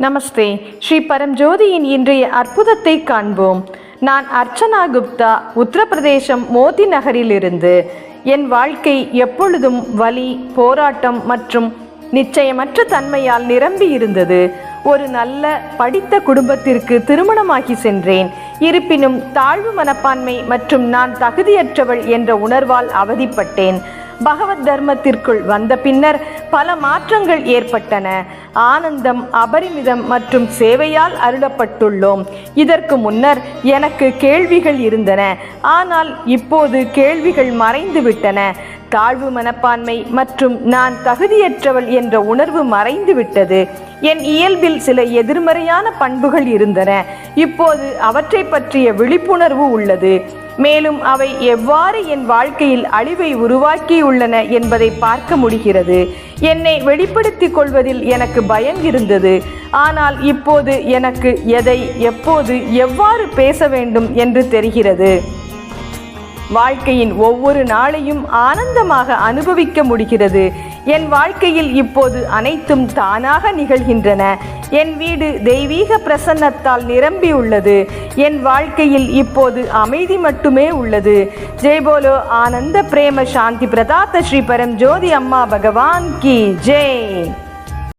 நமஸ்தே. ஸ்ரீ பரம்ஜோதியின் இன்றைய அற்புதத்தை காண்போம். நான் அர்ச்சனா குப்தா உத்தரப்பிரதேசம் மோதி நகரிலிருந்து. என் வாழ்க்கை எப்பொழுதும் வலி போராட்டம் மற்றும் நிச்சயமற்ற தன்மையால் நிரம்பி இருந்தது. ஒரு நல்ல படித்த குடும்பத்திற்கு திருமணமாகி சென்றேன். இருப்பினும் தாழ்வு மனப்பான்மை மற்றும் நான் தகுதியற்றவள் என்ற உணர்வால் அவதிப்பட்டேன். பகவத் தர்மத்திற்குள் வந்த பின்னர் பல மாற்றங்கள் ஏற்பட்டன. ஆனந்தம் அபரிமிதம் மற்றும் சேவையால் அருளப்பட்டுள்ளோம். இதற்கு முன்னர் எனக்கு கேள்விகள் இருந்தன. ஆனால் இப்போது கேள்விகள் மறைந்து விட்டன. தாழ்வு மனப்பான்மை மற்றும் நான் தகுதியற்றவள் என்ற உணர்வு மறைந்து விட்டது. என் இயல்பில் சில எதிர்மறையான பண்புகள் இருந்தன. இப்போது அவற்றை பற்றிய விழிப்புணர்வு உள்ளது. மேலும் அவை எவ்வாறு என் வாழ்க்கையில் அழிவை உருவாக்கியுள்ளன என்பதை பார்க்க முடிகிறது. என்னை வெளிப்படுத்திக் கொள்வதில் எனக்கு பயம் இருந்தது. ஆனால் இப்போது எனக்கு எதை எப்போது எவ்வாறு பேச வேண்டும் என்று தெரிகிறது. வாழ்க்கையின் ஒவ்வொரு நாளையும் ஆனந்தமாக அனுபவிக்க முடிகிறது. என் வாழ்க்கையில் இப்போது அனைத்தும் தானாக நிகழ்கின்றன. என் வீடு தெய்வீக பிரசன்னத்தால் நிரம்பியுள்ளது என் வாழ்க்கையில் இப்போது அமைதி மட்டுமே உள்ளது. ஜெய்போலோ ஆனந்த பிரேம சாந்தி பிரதாத்த ஸ்ரீ பரம் ஜோதி அம்மா பகவான் கி. ஜெய்.